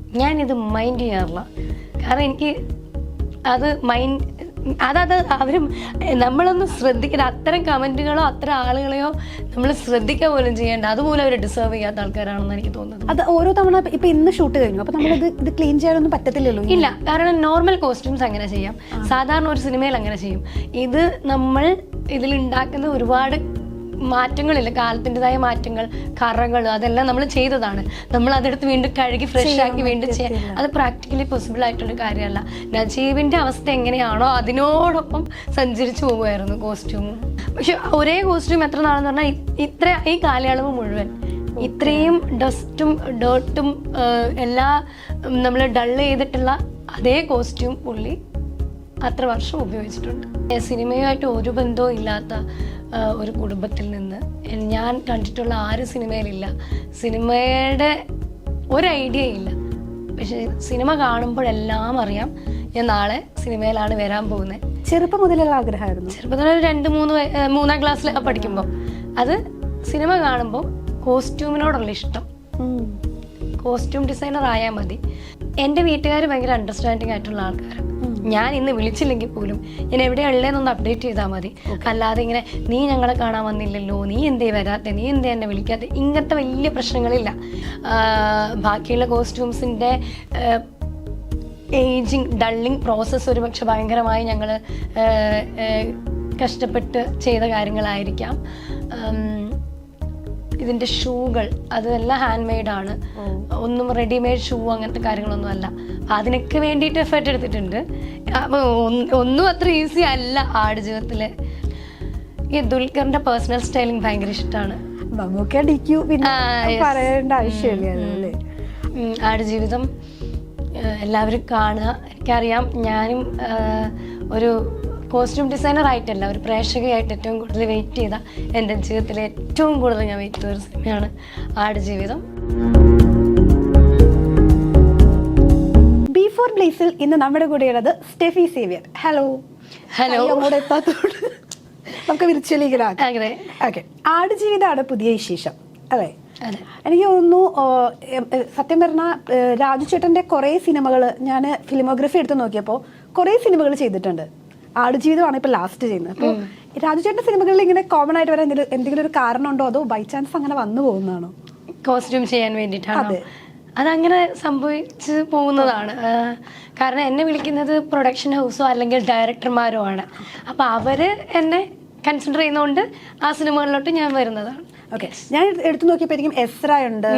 ഞാനിത് മൈൻഡ് ചെയ്യാറില്ല. കാരണം എനിക്ക് അത് മൈൻഡ് അതത് അവരും നമ്മളൊന്നും ശ്രദ്ധിക്കണം അത്തരം കമന്റുകളോ അത്തരം ആളുകളെയോ നമ്മൾ ശ്രദ്ധിക്കുക പോലും ചെയ്യേണ്ട. അതുപോലെ അവർ ഡിസേർവ് ചെയ്യാത്ത ആൾക്കാരാണെന്ന് എനിക്ക് തോന്നുന്നത്. അത് ഓരോ തവണ ഇപ്പൊ ഇന്ന് ഷൂട്ട് കഴിഞ്ഞു. അപ്പൊ നമ്മളിത് ഇത് ക്ലീൻ ചെയ്യാനൊന്നും പറ്റത്തില്ലല്ലോ ഇല്ല. കാരണം നോർമൽ കോസ്റ്റ്യൂംസ് അങ്ങനെ ചെയ്യാം. സാധാരണ ഒരു സിനിമയിൽ അങ്ങനെ ചെയ്യും. ഇത് നമ്മൾ ഇതിൽ ഉണ്ടാക്കുന്ന ഒരുപാട് മാറ്റങ്ങളില്ല കാലത്തിന്റെതായ മാറ്റങ്ങൾ കറകൾ അതെല്ലാം നമ്മൾ ചെയ്തതാണ്. നമ്മൾ അതെടുത്ത് വീണ്ടും കഴുകി ഫ്രഷ് ആക്കി വീണ്ടും ചെയ്യാം അത് പ്രാക്ടിക്കലി പോസിബിൾ ആയിട്ടുള്ള കാര്യമല്ല. നജീബിന്റെ അവസ്ഥ എങ്ങനെയാണോ അതിനോടൊപ്പം സഞ്ചരിച്ചു പോകുമായിരുന്നു കോസ്റ്റ്യൂമും പക്ഷെ ഒരേ കോസ്റ്റ്യൂം എത്ര നാളെന്ന് പറഞ്ഞാൽ ഇത്ര ഈ കാലയളവ് മുഴുവൻ ഇത്രയും ഡസ്റ്റും ഡേർട്ടും എല്ലാ നമ്മൾ ഡൾ ചെയ്തിട്ടുള്ള അതേ കോസ്റ്റ്യൂം പുള്ളി അത്ര വർഷം ഉപയോഗിച്ചിട്ടുണ്ട്. സിനിമയുമായിട്ട് ഒരു ബന്ധവും ഇല്ലാത്ത ഒരു കുടുംബത്തിൽ നിന്ന്. ഞാൻ കണ്ടിട്ടുള്ള ആരും സിനിമയിലില്ല. സിനിമയുടെ ഒരു ഐഡിയ ഇല്ല. പക്ഷെ സിനിമ കാണുമ്പോഴെല്ലാം അറിയാം ഞാൻ നാളെ സിനിമയിലാണ് വരാൻ പോകുന്നത് ചെറുപ്പം മുതലുള്ള ആഗ്രഹമായിരുന്നു. ചെറുപ്പത്തിൽ ഒരു രണ്ട് മൂന്ന് മൂന്നാം ക്ലാസ്സിലൊക്കെ പഠിക്കുമ്പോൾ അത് സിനിമ കാണുമ്പോൾ കോസ്റ്റ്യൂമിനോടുള്ള ഇഷ്ടം. കോസ്റ്റ്യൂം ഡിസൈനർ ആയാൽ മതി. എന്റെ വീട്ടുകാർ ഭയങ്കര അണ്ടർസ്റ്റാൻഡിങ് ആയിട്ടുള്ള ആൾക്കാരാണ്. ഞാൻ ഇന്ന് വിളിച്ചില്ലെങ്കിൽ പോലും ഞാൻ എവിടെയുള്ളതെന്നൊന്ന് അപ്ഡേറ്റ് ചെയ്താൽ മതി. അല്ലാതെ ഇങ്ങനെ നീ ഞങ്ങളെ കാണാൻ വന്നില്ലല്ലോ നീ എന്തേ വരാത്തെ നീ എന്തേ എന്നെ വിളിക്കാത്ത ഇങ്ങനത്തെ വലിയ പ്രശ്നങ്ങളില്ല. ബാക്കിയുള്ള കോസ്റ്റ്യൂംസിന്റെ ഏജിങ് ഡള്ളിങ് പ്രോസസ്സ് ഒരു പക്ഷെ ഭയങ്കരമായി ഞങ്ങൾ കഷ്ടപ്പെട്ട് ചെയ്ത കാര്യങ്ങളായിരിക്കാം. ഉം, ഇതിന്റെ ഷൂകൾ അതെല്ലാം ഹാൻഡ് മെയ്ഡ് ആണ് ഒന്നും റെഡിമെയ്ഡ് ഷൂ അങ്ങനത്തെ കാര്യങ്ങളൊന്നും അല്ല. അതിനൊക്കെ വേണ്ടിയിട്ട് എഫേർട്ട് എടുത്തിട്ടുണ്ട്. അപ്പോൾ ഒന്നും അത്ര ഈസി അല്ല ആട് ജീവിതത്തിൽ. ഈ ദുൽഖറിന്റെ പേഴ്സണൽ സ്റ്റൈലിംഗ് ഭയങ്കര ഇഷ്ടമാണ് ആട് ജീവിതം പിന്നെ പറയേണ്ട ആവശ്യമില്ല ആടുജീവിതം എല്ലാവരും കാണുക. എനിക്കറിയാം ഞാനും ഒരു കോസ്റ്റ്യൂം ഡിസൈനർ ആയിട്ടല്ല ഒരു പ്രേക്ഷകയായിട്ട് ഏറ്റവും കൂടുതൽ വെയിറ്റ് ചെയ്ത എന്റെ ജീവിതത്തിലെ ഏറ്റവും കൂടുതൽ ഞാൻ വെയിറ്റ് ചെയ്ത ഒരു സിനിമയാണ് ആട് ജീവിതം. ബിഫോർ ബ്ലേസിൽ ഇന്ന് നമ്മുടെ കൂടെയുള്ളത് സ്റ്റെഫി സേവിയർ. ഹലോ ഹലോ നമ്മുടെ എത്താത്തോട് നമുക്ക് വിർച്വലികളാക്കാം അങ്ങനെ ഓക്കെ ആടുജീവിതമാണ് പുതിയ വിശേഷം അല്ലേ? അതെ. എനിക്ക് തോന്നുന്നു സത്യം പറഞ്ഞാൽ രാജു ചേട്ടന്റെ കുറേ സിനിമകൾ ഞാൻ ഫിലിമോഗ്രഫി എടുത്ത് നോക്കിയപ്പോൾ കുറേ സിനിമകൾ ചെയ്തിട്ടുണ്ട്. ആടുജീവിതമാണ് ഇപ്പൊ ലാസ്റ്റ് ചെയ്യുന്നത്. അപ്പോൾ രാജു ചേട്ടന്റെ സിനിമകളിൽ ഇങ്ങനെ കോമൺ ആയിട്ട് വരാൻ എന്തെങ്കിലും എന്തെങ്കിലും ഒരു കാരണം ഉണ്ടോ അതോ ബൈ ചാൻസ് അങ്ങനെ വന്നു പോകുന്നതാണോ? കോസ്റ്റ്യൂം ചെയ്യാൻ വേണ്ടിയിട്ടാണ്? അതെ. അതങ്ങനെ സംഭവിച്ച് പോകുന്നതാണ്. കാരണം എന്നെ വിളിക്കുന്നത് പ്രൊഡക്ഷൻ ഹൗസോ അല്ലെങ്കിൽ ഡയറക്ടർമാരോ ആണ്. അപ്പോൾ അവർ എന്നെ കൺസിഡർ ചെയ്യുന്നതുകൊണ്ട് ആ സിനിമകളിലോട്ട് ഞാൻ വരുന്നതാണ്. ഓക്കെ ഞാൻ എടുത്തു നോക്കിയപ്പോഴേക്കും എസ്ര ഉണ്ട്.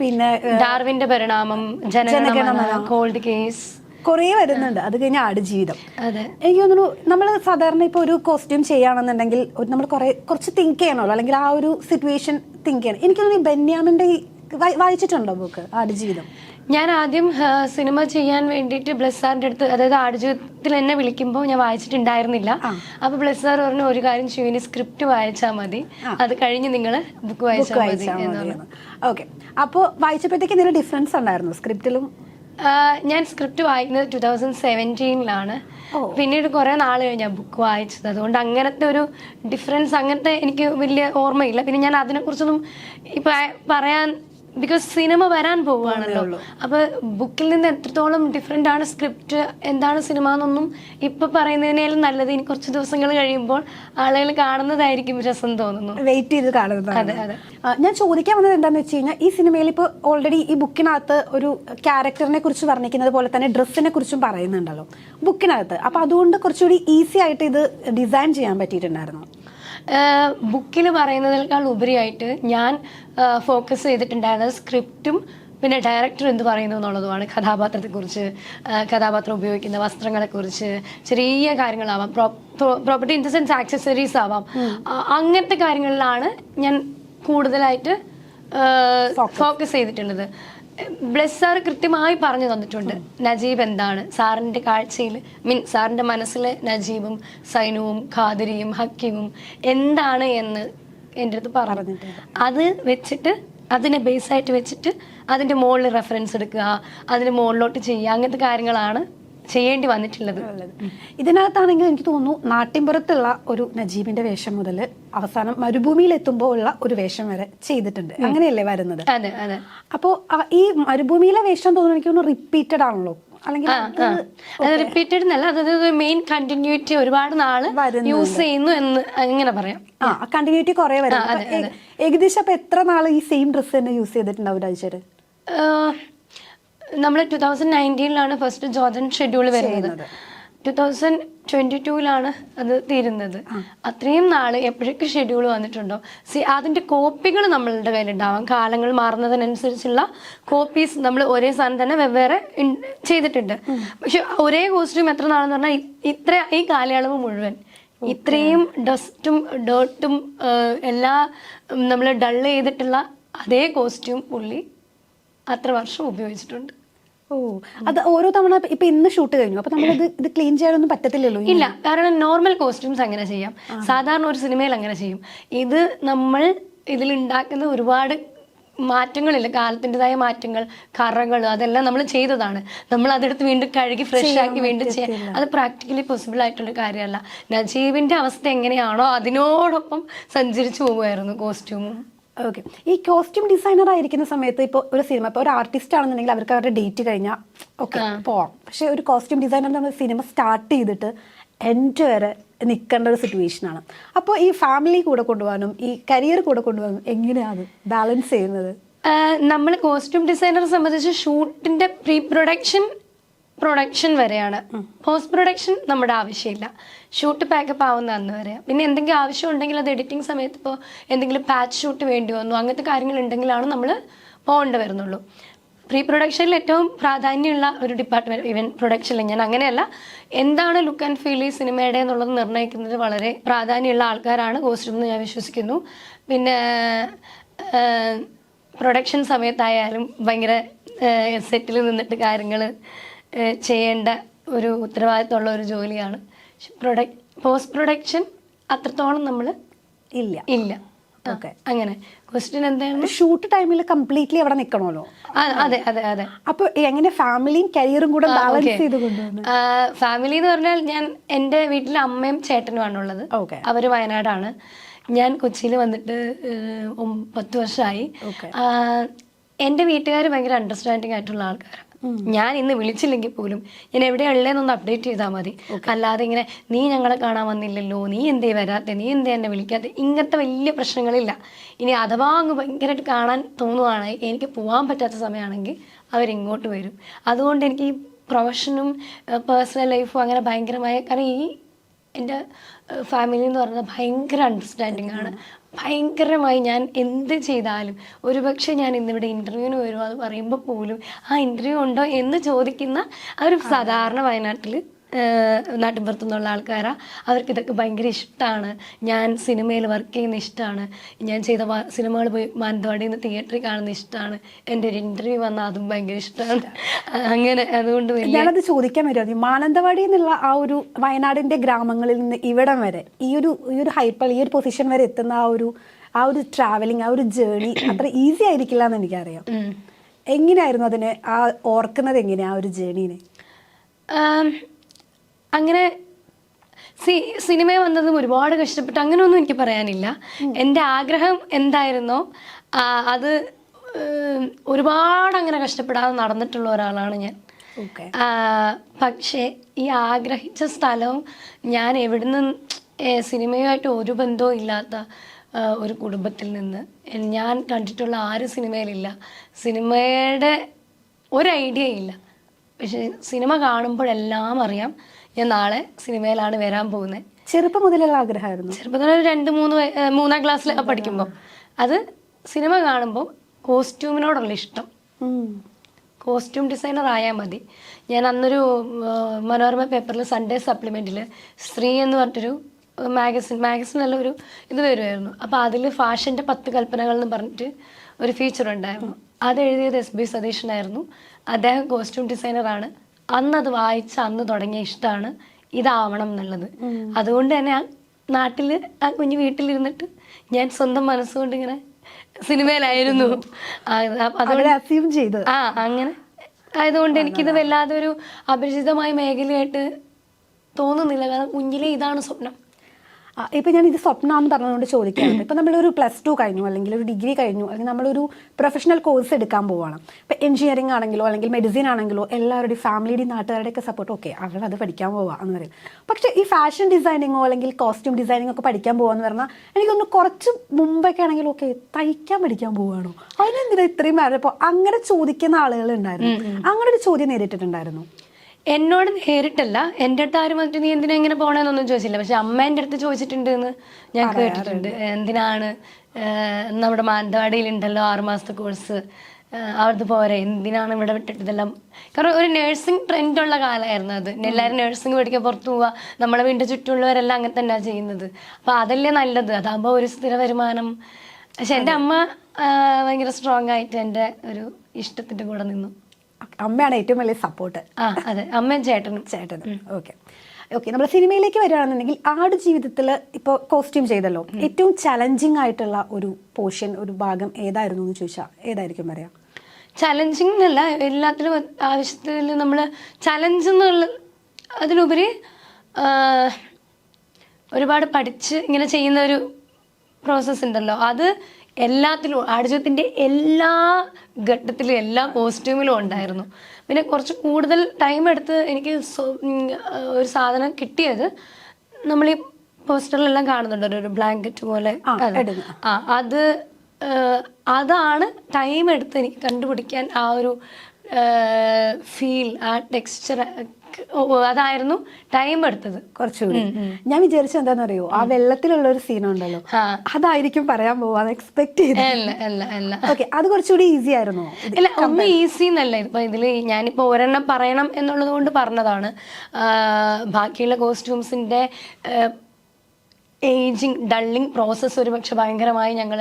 പിന്നെ ഡാർവിന്റെ പരിണാമം ജനഗണമന കോൾഡ് കേസ് കുറേ വരുന്നുണ്ട്. അത് കഴിഞ്ഞ ആടുജീവിതം അതെ. എനിക്ക് തോന്നുന്നു നമ്മൾ സാധാരണ ഇപ്പോൾ ഒരു കോസ്റ്റ്യൂം ചെയ്യുകയാണെന്നുണ്ടെങ്കിൽ നമ്മൾ കുറേ കുറച്ച് തിങ്ക് ചെയ്യണമല്ലോ. അല്ലെങ്കിൽ ആ ഒരു സിറ്റുവേഷൻ തിങ്ക് ചെയ്യണം. എനിക്ക് തോന്നുന്നു ഈ വായിച്ചിട്ടുണ്ടോ ബുക്ക്? ആടുജീവിതം ഞാൻ ആദ്യം സിനിമ ചെയ്യാൻ വേണ്ടിയിട്ട് ബ്ലസ് സാറിന്റെ അടുത്ത് അതായത് ആടുജീവിതത്തിൽ എന്നെ വിളിക്കുമ്പോൾ ഞാൻ വായിച്ചിട്ടുണ്ടായിരുന്നില്ല. അപ്പോൾ ബ്ലസ് സാർ പറഞ്ഞു ഒരു കാര്യം ശിവന് സ്ക്രിപ്റ്റ് വായിച്ചാൽ മതി. അത് കഴിഞ്ഞ് നിങ്ങൾ ബുക്ക് വായിച്ചാൽ മതി ഓക്കെ അപ്പോൾ വായിച്ചപ്പോഴത്തേക്ക് എന്തെങ്കിലും ഡിഫറൻസ് ഉണ്ടായിരുന്നു. സ്ക്രിപ്റ്റിലും ഞാൻ സ്ക്രിപ്റ്റ് വായിക്കുന്നത് ടു തൗസൻഡ് സെവന്റീനിലാണ് പിന്നീട് കുറേ നാൾ കഴിഞ്ഞാൽ ബുക്ക് വായിച്ചത്. അതുകൊണ്ട് അങ്ങനത്തെ ഒരു ഡിഫറൻസ് അങ്ങനത്തെ എനിക്ക് വലിയ ഓർമ്മയില്ല. പിന്നെ ഞാൻ അതിനെക്കുറിച്ചൊന്നും ഇപ്പം പറയാൻ ബിക്കോസ് സിനിമ വരാൻ പോവുകയാണല്ലോ. അപ്പൊ ബുക്കിൽ നിന്ന് എത്രത്തോളം ഡിഫറെന്റ് ആണ് സ്ക്രിപ്റ്റ് എന്താണ് സിനിമ എന്നൊന്നും ഇപ്പൊ പറയുന്നതിനേലും നല്ലത്. ഇനി കുറച്ച് ദിവസങ്ങൾ കഴിയുമ്പോൾ ആളുകൾ കാണുന്നതായിരിക്കും രസം തോന്നുന്നു. വെയിറ്റ് ചെയ്ത് കാണുന്നത് ഞാൻ ചോദിക്കാൻ വന്നത് എന്താണെന്ന് വെച്ച് കഴിഞ്ഞാൽ ഈ സിനിമയിൽ ഇപ്പൊ ഓൾറെഡി ഈ ബുക്കിനകത്ത് ഒരു ക്യാരക്ടറിനെ കുറിച്ച് വർണിക്കുന്നത് പോലെ തന്നെ ഡ്രസ്സിനെ കുറിച്ചും പറയുന്നുണ്ടല്ലോ. ബുക്കിനകത്ത് അപ്പൊ അതുകൊണ്ട് കുറച്ചുകൂടി ഈസി ആയിട്ട് ഇത് ഡിസൈൻ ചെയ്യാൻ പറ്റിയിട്ടുണ്ടായിരുന്നു? ബുക്കിൽ പറയുന്നതിനേക്കാൾ ഉപരിയായിട്ട് ഞാൻ ഫോക്കസ് ചെയ്തിട്ടുണ്ടായിരുന്നത് സ്ക്രിപ്റ്റും പിന്നെ ഡയറക്ടർ എന്ത് പറയുന്നു എന്നുള്ളതുമാണ്. കഥാപാത്രത്തെക്കുറിച്ച് കഥാപാത്രം ഉപയോഗിക്കുന്ന വസ്ത്രങ്ങളെക്കുറിച്ച് ചെറിയ കാര്യങ്ങളാവാം property in the sense accessories ആവാം. അങ്ങനത്തെ കാര്യങ്ങളിലാണ് ഞാൻ കൂടുതലായിട്ട് ഫോക്കസ് ചെയ്തിട്ടുള്ളത്. ബ്ലെസ് സാർ കൃത്യമായി പറഞ്ഞു തന്നിട്ടുണ്ട്. നജീബ് എന്താണ്? സാറിന്റെ കാഴ്ചയിൽ മീൻ സാറിന്റെ മനസ്സിലെ നജീബും സൈനുവും ഖാദരിയും ഹക്കീമും എന്താണ് എന്ന് എന്റെ അടുത്ത് പറഞ്ഞു. അത് വെച്ചിട്ട് അതിനെ ബേസ് ആയിട്ട് വെച്ചിട്ട് അതിന്റെ മുകളിൽ റെഫറൻസ് എടുക്കുക അതിന്റെ മുകളിലോട്ട് ചെയ്യുക അങ്ങനത്തെ കാര്യങ്ങളാണ് ചെയ്യേണ്ടി വന്നിട്ടുള്ളത്. ഇതിനകത്താണെങ്കിൽ എനിക്ക് തോന്നുന്നു നാട്ടിൻപുറത്തുള്ള ഒരു നജീബിന്റെ വേഷം മുതൽ അവസാനം മരുഭൂമിയിൽ എത്തുമ്പോൾ ഉള്ള ഒരു വേഷം വരെ ചെയ്തിട്ടുണ്ട്. അങ്ങനെയല്ലേ വരുന്നത്? അപ്പോ ഈ മരുഭൂമിയിലെ വേഷം തോന്നുന്നു എനിക്ക് തോന്നുന്നു റിപ്പീറ്റഡ് ആണല്ലോ. അല്ലെങ്കിൽ. അത് റിപ്പീറ്റഡ് എന്നല്ല അതായത് മെയിൻ കണ്ടിന്യൂറ്റി ഒരുപാട് നാൾ യൂസ് ചെയ്യുന്നു എന്ന് അങ്ങനെ പറയാം. ആ കണ്ടിന്യൂറ്റി കുറെ വരും ഏകദേശം അപ്പൊ എത്ര നാൾ ഈ സെയിം ഡ്രസ്സ് തന്നെ യൂസ് ചെയ്തിട്ടുണ്ടാവും രാജേഷ്? നമ്മൾ ടു തൗസൻഡ് നയന്റീനിലാണ് ഫസ്റ്റ് ജോർജൻ ഷെഡ്യൂൾ വരുന്നത്. ടു തൗസൻഡ് ട്വന്റി ടൂവിലാണ് അത് തീരുന്നത്. അത്രയും നാൾ എപ്പോഴൊക്കെ ഷെഡ്യൂൾ വന്നിട്ടുണ്ടോ? സി അതിന്റെ കോപ്പികൾ നമ്മളുടെ കയ്യിലുണ്ടാവാം. കാലങ്ങൾ മാറുന്നതിനനുസരിച്ചുള്ള കോപ്പീസ് നമ്മൾ ഒരേ സാധനം തന്നെ വെവ്വേറെ ചെയ്തിട്ടുണ്ട്. പക്ഷെ ഒരേ കോസ്റ്റ്യൂം എത്ര നാളെന്ന് പറഞ്ഞാൽ ഇത്ര ഈ കാലയളവ് മുഴുവൻ. ഇത്രയും ഡസ്റ്റും ഡേർട്ടും എല്ലാ നമ്മൾ ഡൾ ചെയ്തിട്ടുള്ള അതേ കോസ്റ്റ്യൂം പുള്ളി അത്ര വർഷം ഉപയോഗിച്ചിട്ടുണ്ട്. ഓ അത് ഓരോ തവണ ഇപ്പൊ- ഇന്ന് ഷൂട്ട് കഴിഞ്ഞു. അപ്പൊ നമ്മളിത് ഇത് ക്ലീൻ ചെയ്യാനൊന്നും പറ്റത്തില്ലല്ലോ ഇല്ല കാരണം നോർമൽ കോസ്റ്റ്യൂംസ് അങ്ങനെ ചെയ്യാം. സാധാരണ ഒരു സിനിമയിൽ അങ്ങനെ ചെയ്യും. ഇത് നമ്മൾ ഇതിൽ ഉണ്ടാക്കുന്ന ഒരുപാട് മാറ്റങ്ങളില്ല. കാലത്തിന്റെതായ മാറ്റങ്ങൾ കറകൾ അതെല്ലാം നമ്മൾ ചെയ്തതാണ്. നമ്മൾ അതെടുത്ത് വീണ്ടും കഴുകി ഫ്രഷ് ആക്കി വീണ്ടും ചെയ്യാം. അത് പ്രാക്ടിക്കലി പോസിബിൾ ആയിട്ടുള്ള കാര്യമല്ല. നജീബിന്റെ അവസ്ഥ എങ്ങനെയാണോ അതിനോടൊപ്പം സഞ്ചരിച്ചു പോകുമായിരുന്നു കോസ്റ്റ്യൂമും. ഓക്കെ ഈ കോസ്റ്റ്യൂം ഡിസൈനർ ആയിരിക്കുന്ന സമയത്ത് ഇപ്പോൾ ഒരു സിനിമ ഇപ്പോൾ ഒരു ആർട്ടിസ്റ്റ് ആണെന്നുണ്ടെങ്കിൽ അവർക്ക് അവരുടെ ഡേറ്റ് കഴിഞ്ഞാൽ ഓക്കെ പോവാം. പക്ഷെ ഒരു കോസ്റ്റ്യൂം ഡിസൈനർ നമ്മൾ സിനിമ സ്റ്റാർട്ട് ചെയ്തിട്ട് എന്റെ വരെ നിൽക്കേണ്ട ഒരു സിറ്റുവേഷൻ ആണ്. അപ്പോൾ ഈ ഫാമിലി കൂടെ കൊണ്ടുപോകാനും ഈ കരിയർ കൂടെ കൊണ്ടുപോകാനും എങ്ങനെയാണ് ബാലൻസ് ചെയ്യുന്നത്? നമ്മൾ കോസ്റ്റ്യൂം ഡിസൈനറെ സംബന്ധിച്ച് ഷൂട്ടിന്റെ പ്രീ പ്രൊഡക്ഷൻ പ്രൊഡക്ഷൻ വരെയാണ്. പോസ്റ്റ് പ്രൊഡക്ഷൻ നമ്മുടെ ആവശ്യമില്ല. ഷൂട്ട് പാക്കപ്പ് ആവുന്ന അന്ന് വരെ. പിന്നെ എന്തെങ്കിലും ആവശ്യം ഉണ്ടെങ്കിൽ അത് എഡിറ്റിംഗ് സമയത്ത് ഇപ്പോൾ എന്തെങ്കിലും പാച്ച് ഷൂട്ട് വേണ്ടി വന്നു അങ്ങനത്തെ കാര്യങ്ങൾ ഉണ്ടെങ്കിലാണ് നമ്മൾ പോകേണ്ടി വരുന്നുള്ളൂ. പ്രീ പ്രൊഡക്ഷനിൽ ഏറ്റവും പ്രാധാന്യമുള്ള ഒരു ഡിപ്പാർട്ട്മെന്റ് ഈവൻ പ്രൊഡക്ഷനിൽ ഞാൻ അങ്ങനെയല്ല എന്താണ് ലുക്ക് ആൻഡ് ഫീൽ ഈ സിനിമയുടെ എന്നുള്ളത് നിർണയിക്കുന്നത് വളരെ പ്രാധാന്യമുള്ള ആൾക്കാരാണ് കോസ്റ്റ്യൂം എന്ന് ഞാൻ വിശ്വസിക്കുന്നു. പിന്നെ പ്രൊഡക്ഷൻ സമയത്തായാലും ഭയങ്കര സെറ്റിൽ നിന്നിട്ട് കാര്യങ്ങൾ ചെയ്യേണ്ട ഒരു ഉത്തരവാദിത്തമുള്ള ഒരു ജോലിയാണ്. പ്രൊഡക്ട് പോസ്റ്റ് പ്രൊഡക്ഷൻ അത്രത്തോളം നമ്മൾ ഇല്ല. ഇല്ല. അങ്ങനെ. ക്വസ്റ്റ്യൻ എന്താണ്? ഷൂട്ട് ടൈമിൽ കംപ്ലീറ്റ്ലി അവിടെ നിൽക്കണമല്ലോ അതെ അതെ അതെ. അപ്പൊ എങ്ങനെ ഫാമിലിയും കരിയറും കൂടെ ബാലൻസ് ചെയ്ത് ഫാമിലി എന്ന് പറഞ്ഞാൽ ഞാൻ എന്റെ വീട്ടിൽ അമ്മയും ചേട്ടനുമാണുള്ളത് ഓക്കെ അവർ വയനാടാണ്. ഞാൻ കൊച്ചിയിൽ വന്നിട്ട് പത്ത് വർഷമായി. എന്റെ വീട്ടുകാർ ഭയങ്കര അണ്ടർസ്റ്റാൻഡിങ് ആയിട്ടുള്ള ആൾക്കാരാണ് ഞാൻ ഇന്ന് വിളിച്ചില്ലെങ്കിൽ പോലും ഞാൻ എവിടെയാ ഉള്ളതെന്നൊന്ന് അപ്ഡേറ്റ് ചെയ്താൽ മതി. അല്ലാതെ ഇങ്ങനെ നീ ഞങ്ങളെ കാണാൻ വന്നില്ലല്ലോ നീ എന്തേ വരാത്തെ നീ എന്തേ എന്നെ വിളിക്കാത്ത ഇങ്ങനത്തെ വലിയ പ്രശ്നങ്ങളില്ല. ഇനി അഥവാ അങ്ങ് ഭയങ്കരമായിട്ട് കാണാൻ തോന്നുവാണ് എനിക്ക് പോകാൻ പറ്റാത്ത സമയമാണെങ്കിൽ അവരിങ്ങോട്ട് വരും. അതുകൊണ്ട് എനിക്ക് ഈ പ്രൊഫഷനും പേഴ്സണൽ ലൈഫും അങ്ങനെ ഭയങ്കരമായ കാരണം ഈ എന്റെ ഫാമിലി എന്ന് പറയുന്നത് ഭയങ്കര അണ്ടർസ്റ്റാൻഡിങ് ആണ്. ഭയങ്കരമായി ഞാൻ എന്ത് ചെയ്താലും ഒരുപക്ഷെ ഞാൻ ഇന്നിവിടെ ഇന്റർവ്യൂവിന് വരുമോ അത് പറയുമ്പോൾ പോലും ആ ഇന്റർവ്യൂ ഉണ്ടോ? എന്ന് ചോദിക്കുന്ന ആ ഒരു സാധാരണ വയനാട്ടിൽ നാട്ടിൻപുറത്തു നിന്നുള്ള ആൾക്കാരാണ് അവർക്ക് ഇതൊക്കെ ഭയങ്കര ഇഷ്ടമാണ് ഞാൻ സിനിമയിൽ വർക്ക് ചെയ്യുന്ന ഇഷ്ടമാണ് ഞാൻ ചെയ്ത സിനിമകൾ പോയി മാനന്തവാടിയിൽ നിന്ന് തിയേറ്ററിൽ കാണുന്ന ഇഷ്ടമാണ് എന്റെ ഒരു ഇന്റർവ്യൂ വന്നാൽ അതും ഭയങ്കര ഇഷ്ടമാണ് അങ്ങനെ അതുകൊണ്ട് ഞാനത് ചോദിക്കാൻ വരുമോ മാനന്തവാടി എന്നുള്ള ആ ഒരു വയനാടിന്റെ ഗ്രാമങ്ങളിൽ നിന്ന് ഇവിടം വരെ ഈ ഒരു ഈ ഒരു ഹൈപ്പൾ ഈ ഒരു പൊസിഷൻ വരെ എത്തുന്ന ആ ഒരു ആ ഒരു ട്രാവലിംഗ് ആ ഒരു ജേണി അത്ര ഈസി ആയിരിക്കില്ല എന്ന് എനിക്കറിയാം. എങ്ങനെയായിരുന്നു അതിനെ ആ ഓർക്കുന്നത് എങ്ങനെയാ ആ ഒരു ജേണീനെ അങ്ങനെ സി സിനിമ വന്നതും ഒരുപാട് കഷ്ടപ്പെട്ട് അങ്ങനെയൊന്നും എനിക്ക് പറയാനില്ല. എന്റെ ആഗ്രഹം എന്തായിരുന്നോ? അത് ഒരുപാട് അങ്ങനെ കഷ്ടപ്പെടാതെ നടന്നിട്ടുള്ള ഒരാളാണ് ഞാൻ. പക്ഷേ ഈ ആഗ്രഹിച്ച സ്ഥലവും ഞാൻ എവിടുന്ന് നിന്ന് സിനിമയുമായിട്ട് ഒരു ബന്ധവും ഇല്ലാത്ത ഒരു കുടുംബത്തിൽ നിന്ന് ഞാൻ കണ്ടിട്ടുള്ള ആരും സിനിമയിലില്ല. സിനിമയുടെ ഒരു ഐഡിയ ഇല്ല. പക്ഷെ സിനിമ കാണുമ്പോഴെല്ലാം അറിയാം. ഞാൻ നാളെ സിനിമയിലാണ് വരാൻ പോകുന്നത് ചെറുപ്പം മുതലുള്ള ആഗ്രഹമായിരുന്നു. ചെറുപ്പത്തിൽ ഒരു രണ്ട് മൂന്ന് മൂന്നാം ക്ലാസ്സിലൊക്കെ പഠിക്കുമ്പോൾ അത് സിനിമ കാണുമ്പോൾ കോസ്റ്റ്യൂമിനോടുള്ള ഇഷ്ടം. കോസ്റ്റ്യൂം ഡിസൈനർ ആയാൽ മതി. ഞാൻ അന്നൊരു മനോരമ പേപ്പറിൽ സൺഡേ സപ്ലിമെന്റിൽ സ്ത്രീ എന്ന് പറഞ്ഞിട്ടൊരു മാഗസിൻ മാഗസിൻ അല്ല ഒരു ഇത് വരുമായിരുന്നു അപ്പോൾ അതിൽ ഫാഷന്റെ പത്ത് കൽപ്പനകൾ എന്ന് പറഞ്ഞിട്ട് ഒരു ഫീച്ചർ ഉണ്ടായിരുന്നു അത് എഴുതിയത് എസ് ബി സതീഷനായിരുന്നു അദ്ദേഹം കോസ്റ്റ്യൂം ഡിസൈനറാണ്. അന്ന് അത് വായിച്ച അന്ന് തുടങ്ങിയ ഇഷ്ടമാണ് ഇതാവണം എന്നുള്ളത്. അതുകൊണ്ട് തന്നെ ആ നാട്ടിൽ ആ കുഞ്ഞു വീട്ടിലിരുന്നിട്ട് ഞാൻ സ്വന്തം മനസ്സുകൊണ്ട് ഇങ്ങനെ സിനിമയിലായിരുന്നു അതുകൊണ്ട് അസ്യൂം ചെയ്ത്. ആ അങ്ങനെ ആയതുകൊണ്ട് എനിക്കിത് വല്ലാതെ ഒരു അപരിചിതമായ മേഖലയായിട്ട് തോന്നുന്നില്ല. കാരണം കുഞ്ഞിലെ ഇതാണ് സ്വപ്നം. ഇപ്പൊ ഞാൻ ഇത് സ്വപ്നമാണെന്ന് പറഞ്ഞതുകൊണ്ട് ചോദിക്കാറുണ്ട്. ഇപ്പം നമ്മളൊരു പ്ലസ് ടു കഴിഞ്ഞു അല്ലെങ്കിൽ ഒരു ഡിഗ്രി കഴിഞ്ഞു അല്ലെങ്കിൽ നമ്മളൊരു പ്രൊഫഷണൽ കോഴ്സ് എടുക്കാൻ പോവുകയാണ് ഇപ്പം എഞ്ചിനീയറിംഗ് ആണെങ്കിലോ അല്ലെങ്കിൽ മെഡിസിൻ ആണെങ്കിലോ എല്ലാവരുടെയും ഫാമിലിയുടെയും നാട്ടുകാരുടെയൊക്കെ സപ്പോർട്ട് ഓക്കെ അവൾ അത് പഠിക്കാൻ പോവാ എന്ന് പറയും. പക്ഷേ ഈ ഫാഷൻ ഡിസൈനിങ്ങോ അല്ലെങ്കിൽ കോസ്റ്റ്യൂം ഡിസൈനിങ്ങോ ഒക്കെ പഠിക്കാൻ പോവാന്ന് പറഞ്ഞാൽ എനിക്കൊന്ന് കുറച്ച് മുമ്പൊക്കെ ആണെങ്കിൽ ഓക്കെ തയ്ക്കാൻ പഠിക്കാൻ പോവാണോ? അതിനെന്തിനാ ഇത്രയും അപ്പോൾ അങ്ങനെ ചോദിക്കുന്ന ആളുകൾ ഉണ്ടായിരുന്നു. അങ്ങനെ ഒരു ചോദ്യം നേരിട്ടിട്ടുണ്ടായിരുന്നു. എന്നോട് നേരിട്ടല്ല. എന്റെ അടുത്ത് ആരും വന്നിട്ട് നീ എന്തിനാ ഇങ്ങനെ പോണെന്നൊന്നും ചോദിച്ചില്ല. പക്ഷെ അമ്മ എന്റെ അടുത്ത് ചോദിച്ചിട്ടുണ്ട് എന്ന് ഞാൻ കേട്ടിട്ടുണ്ട്. എന്തിനാണ് നമ്മുടെ മാനന്തവാടിയിൽ ഉണ്ടല്ലോ ആറ് മാസത്തെ കോഴ്സ്. അവിടുത്തെ പോരെ. എന്തിനാണ് ഇവിടെ വിട്ടിട്ട് ഇതെല്ലാം കാരണം ഒരു നഴ്സിംഗ് ട്രെൻഡ് ഉള്ള കാലമായിരുന്നു അത്. എല്ലാവരും നഴ്സിംഗ് പഠിക്കാൻ പുറത്തു പോവുക നമ്മളെ വീണ്ടും ചുറ്റുമുള്ളവരെല്ലാം അങ്ങനെ തന്നെയാണ് ചെയ്യുന്നത്. അപ്പോൾ അതല്ലേ നല്ലത്. അതാകുമ്പോൾ ഒരു സ്ഥിര വരുമാനം. പക്ഷെ എന്റെ അമ്മ ഭയങ്കര സ്ട്രോങ് ആയിട്ട് എന്റെ ഒരു ഇഷ്ടത്തിന്റെ കൂടെ നിന്നു. അമ്മയാണ് ഏറ്റവും വലിയ സപ്പോർട്ട് ആ അതെ. അമ്മയും ചേട്ടനും. ചേട്ടൻ ഓക്കെ ഓക്കെ നമ്മൾ സിനിമയിലേക്ക് വരികയാണെന്നുണ്ടെങ്കിൽ ആട് ജീവിതത്തിൽ ഇപ്പോൾ കോസ്റ്റ്യൂം ചെയ്തല്ലോ. ഏറ്റവും ചലഞ്ചിങ് ആയിട്ടുള്ള ഒരു പോർഷൻ ഒരു ഭാഗം ഏതായിരുന്നു എന്ന് ചോദിച്ചാൽ ഏതായിരിക്കും പറയാം? ചലഞ്ചിങ് എന്നല്ല എല്ലാത്തിലും ആവശ്യത്തിൽ നമ്മൾ ചലഞ്ച് എന്നുള്ള അതിലുപരി ഒരുപാട് പഠിച്ച് ഇങ്ങനെ ചെയ്യുന്ന ഒരു പ്രോസസ്സ് ഉണ്ടല്ലോ. അത് എല്ലാത്തിലും ആടുജത്തിന്റെ എല്ലാ ഘട്ടത്തിലും എല്ലാ കോസ്റ്റ്യൂമിലും ഉണ്ടായിരുന്നു. പിന്നെ കുറച്ച് കൂടുതൽ ടൈം എടുത്ത് എനിക്ക് ഒരു സാധനം കിട്ടിയത് നമ്മൾ ഈ പോസ്റ്ററിലെല്ലാം കാണുന്നുണ്ട്. ഒരു ബ്ലാങ്കറ്റ് പോലെ. ആ, അത്. അതാണ് ടൈം എടുത്ത് എനിക്ക് കണ്ടുപിടിക്കാൻ ആ ഒരു ഫീൽ ആ ടെക്സ്ചർ അതായിരുന്നു ടൈം എടുത്തത് കുറച്ചുകൂടി. ഞാൻ വിചാരിച്ച എന്താണെന്ന് അറിയോ? ആ വെള്ളത്തിലുള്ള ഒരു സീനുണ്ടല്ലോ. അതായിരിക്കും പറയാൻ പോവാന്ന് എക്സ്പെക്ട് ഓക്കെ അത് കുറച്ചുകൂടി ഈസി ആയിരുന്നു. ഇല്ല ഒന്നും ഈസി എന്നല്ല. ഇപ്പൊ ഇതിൽ ഞാനിപ്പോ ഒരെണ്ണം പറയണം എന്നുള്ളത് കൊണ്ട് പറഞ്ഞതാണ്. ബാക്കിയുള്ള കോസ്റ്റ്യൂംസിന്റെ ഏജിങ് ഡള്ളിങ് പ്രോസസ്സ് ഒരു പക്ഷെ ഭയങ്കരമായി ഞങ്ങൾ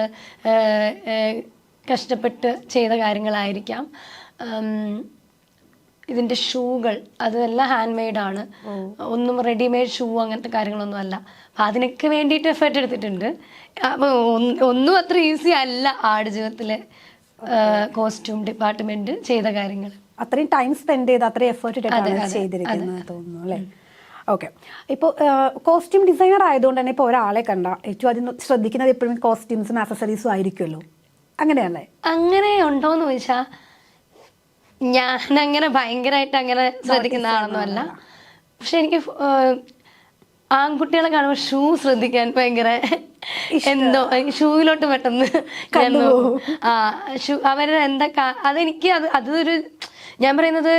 കഷ്ടപ്പെട്ട് ചെയ്ത കാര്യങ്ങളായിരിക്കാം. ഇതിന്റെ ഷൂകൾ അതെല്ലാം ഹാൻഡ് മെയ്ഡ് ആണ് ഒന്നും റെഡിമെയ്ഡ് ഷൂ അങ്ങനത്തെ കാര്യങ്ങളൊന്നും അല്ല. അപ്പൊ അതിനൊക്കെ വേണ്ടിയിട്ട് എഫേർട്ട് എടുത്തിട്ടുണ്ട്. അപ്പൊ ഒന്നും അത്ര ഈസി അല്ല ആടുജീവിതത്തിലെ കോസ്റ്റ്യൂം ഡിപ്പാർട്ട്മെന്റ് ചെയ്ത കാര്യങ്ങൾ അത്രയും ടൈം സ്പെൻഡ് ചെയ്ത് അത്രയും എഫേർട്ട് ചെയ്തിരിക്കുന്നത് തോന്നുന്നു അല്ലേ? ഓക്കെ ഇപ്പോൾ കോസ്റ്റ്യൂം ഡിസൈനർ ആയതുകൊണ്ട് തന്നെ ഇപ്പോൾ ഒരാളെ കണ്ട ഏറ്റവും ആദ്യം ശ്രദ്ധിക്കുന്നത് എപ്പോഴും കോസ്റ്റ്യൂംസും ആക്സസറീസും ആയിരിക്കുമല്ലോ. അങ്ങനെയല്ലേ അങ്ങനെ ഉണ്ടോന്ന് ചോദിച്ചാ ഞാൻ അങ്ങനെ ഭയങ്കരമായിട്ട് അങ്ങനെ ശ്രദ്ധിക്കുന്ന ആളൊന്നും അല്ല പക്ഷെ എനിക്ക് ആൺകുട്ടികളെ കാണുമ്പോൾ ഷൂ ശ്രദ്ധിക്കാൻ ഭയങ്കര എന്തോ ഷൂവിലോട്ട് പെട്ടെന്ന് ആ ഷൂ അവരുടെ എന്താ അതെനിക്ക് അത് അതൊരു ഞാൻ പറയുന്നത്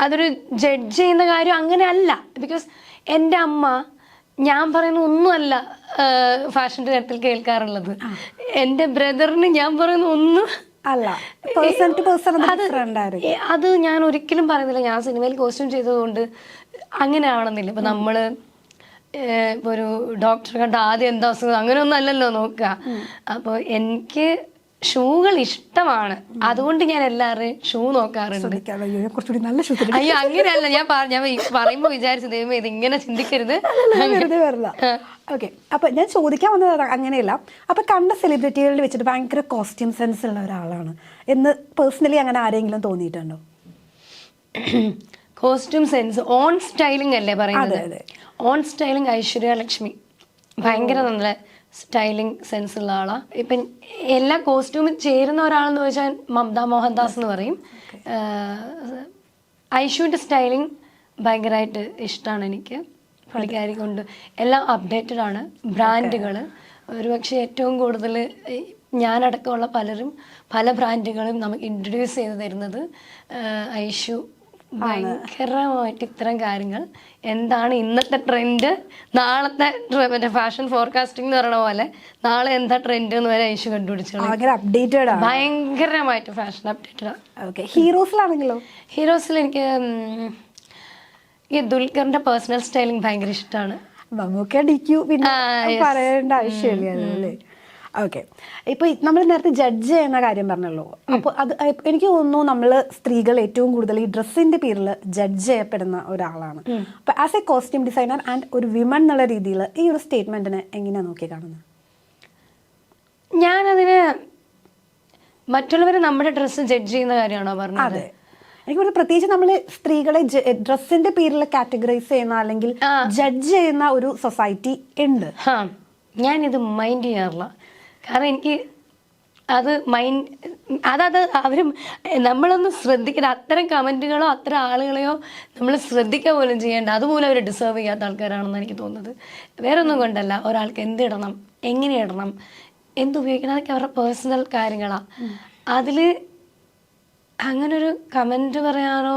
അതൊരു ജഡ്ജ് ചെയ്യുന്ന കാര്യം അങ്ങനെ അല്ല ബിക്കോസ് എന്റെ അമ്മ ഞാൻ പറയുന്ന ഒന്നുമല്ല ഫാഷന്റെ കാര്യത്തിൽ കേൾക്കാറുള്ളത്. എന്റെ ബ്രദറിന് ഞാൻ പറയുന്ന ഒന്നും അല്ല പേഴ്സൺ ടു പേഴ്സൺ അത് ആയിരിക്കും. അത് ഞാൻ ഒരിക്കലും പറയുന്നില്ല. ഞാൻ സിനിമയിൽ കോസ്റ്റ്യൂം ചെയ്തതുകൊണ്ട് അങ്ങനെ ആവണമെന്നില്ല ഇപ്പൊ നമ്മൾ ഒരു ഡോക്ടറെ കണ്ട ആദ്യം എന്താ അസുഖം? അങ്ങനെയൊന്നും അല്ലല്ലോ നോക്കുക. അപ്പോൾ എനിക്ക് ഷൂകൾ ഇഷ്ടമാണ്. അതുകൊണ്ട് ഞാൻ എല്ലാവരുടെയും ഷൂ നോക്കാറുണ്ട്. കുറച്ചുകൂടി നല്ല ഷൂ അയ്യോ അങ്ങനെയല്ല. ഞാൻ ഞാൻ ഈ പറയുമ്പോ വിചാരിച്ചു ദൈവമേ ഇത് ഇങ്ങനെ ചിന്തിക്കരുത് ഓക്കെ. അപ്പൊ ഞാൻ ചോദിക്കാൻ വന്നത് അങ്ങനെയല്ല. അപ്പൊ കണ്ട സെലിബ്രിറ്റികളിൽ വെച്ചിട്ട് ഭയങ്കര കോസ്റ്റ്യൂം സെൻസ് ഉള്ള ഒരാളാണ്. എന്ന് പേഴ്സണലി അങ്ങനെ ആരെങ്കിലും തോന്നിയിട്ടുണ്ടോ? കോസ്റ്റ്യൂം സെൻസ് ഓൺ സ്റ്റൈലിംഗ് അല്ലേ പറയുന്നത്. On styling Aishwarya Lakshmi. ഭയങ്കര നല്ല സ്റ്റൈലിംഗ് സെൻസ് ഉള്ള ആളാണ് ഇപ്പം എല്ലാ കോസ്റ്റ്യൂമിൽ ചേരുന്ന ഒരാളെന്ന് ചോദിച്ചാൽ മമത മോഹൻദാസ് എന്ന് പറയും. ഐഷുവിന്റെ ഐഷുവിന്റെ സ്റ്റൈലിംഗ് ഭയങ്കരമായിട്ട് ഇഷ്ടമാണ് എനിക്ക്. പുള്ളിക്കാരി കൊണ്ട് എല്ലാം അപ്ഡേറ്റഡ് ആണ്. ബ്രാൻഡുകൾ. ഒരുപക്ഷെ ഏറ്റവും കൂടുതൽ ഞാനടക്കമുള്ള പലരും പല ബ്രാൻഡുകളും നമുക്ക് ഇൻട്രൊഡ്യൂസ് ചെയ്ത് തരുന്നത് ഐഷു ഭയങ്കരമായിട്ട് ഇത്തരം കാര്യങ്ങൾ. എന്താണ് ഇന്നത്തെ ട്രെൻഡ് നാളത്തെ മറ്റേ ഫാഷൻ ഫോർകാസ്റ്റിംഗ് എന്ന് പറയുന്ന പോലെ നാളെ എന്താ ട്രെൻഡ് എന്ന് വരെ ഐശു കണ്ടുപിടിച്ചത് ഭയങ്കരമായിട്ട് ഫാഷൻ അപ്ഡേറ്റഡ് ഓക്കെ ഹീറോസിലാണെങ്കിലോ ഹീറോസിൽ എനിക്ക് ഈ ദുൽഖറിന്റെ പേഴ്സണൽ സ്റ്റൈലിംഗ് ഭയങ്കര ഇഷ്ടമാണ് മമ്മൂക്ക ഡിക്യൂ പിന്നെ. പറയേണ്ട ആവശ്യമില്ല അല്ലേ ഓക്കെ ഇപ്പൊ നമ്മൾ നേരത്തെ ജഡ്ജ് ചെയ്യുന്ന കാര്യം പറഞ്ഞല്ലോ. അപ്പോൾ അത് എനിക്ക് തോന്നുന്നു നമ്മൾ സ്ത്രീകൾ ഏറ്റവും കൂടുതൽ ഈ ഡ്രസ്സിന്റെ പേരിൽ ജഡ്ജ് ചെയ്യപ്പെടുന്ന ഒരാളാണ്. അപ്പോൾ as a costume designer and ഒരു വിമൺ എന്നുള്ള രീതിയിൽ ഈ ഒരു സ്റ്റേറ്റ്മെന്റിനെ എങ്ങനെയാണ് നോക്കി കാണുന്നത്? ഞാനതിന് മറ്റുള്ളവർ നമ്മുടെ ഡ്രസ്സ് ജഡ്ജ് ചെയ്യുന്ന കാര്യമാണോ പറഞ്ഞത്? അതെ. എനിക്ക് പ്രത്യേകിച്ച് നമ്മൾ സ്ത്രീകളെ ഡ്രസ്സിന്റെ പേരിൽ കാറ്റഗറൈസ് ചെയ്യുന്ന അല്ലെങ്കിൽ ജഡ്ജ് ചെയ്യുന്ന ഒരു സൊസൈറ്റി ഉണ്ട്. ഞാൻ ഞാനിത് മൈൻഡ് ചെയ്യാറില്ല. കാരണം എനിക്ക് അത് മൈൻഡ് അതത് അവരും നമ്മളൊന്നും ശ്രദ്ധിക്കണം അത്തരം കമന്റുകളോ അത്തരം ആളുകളെയോ നമ്മൾ ശ്രദ്ധിക്കുക പോലും ചെയ്യേണ്ട. അതുപോലും അവർ ഡിസേർവ് ചെയ്യാത്ത ആൾക്കാരാണെന്ന് എനിക്ക് തോന്നുന്നത്. വേറെ ഒന്നും കൊണ്ടല്ല. ഒരാൾക്ക് എന്ത് ഇടണം എങ്ങനെ ഇടണം എന്തുപയോഗിക്കണം അതൊക്കെ അവരുടെ പേഴ്സണൽ കാര്യങ്ങളാണ് അതിൽ അങ്ങനൊരു കമന്റ് പറയാനോ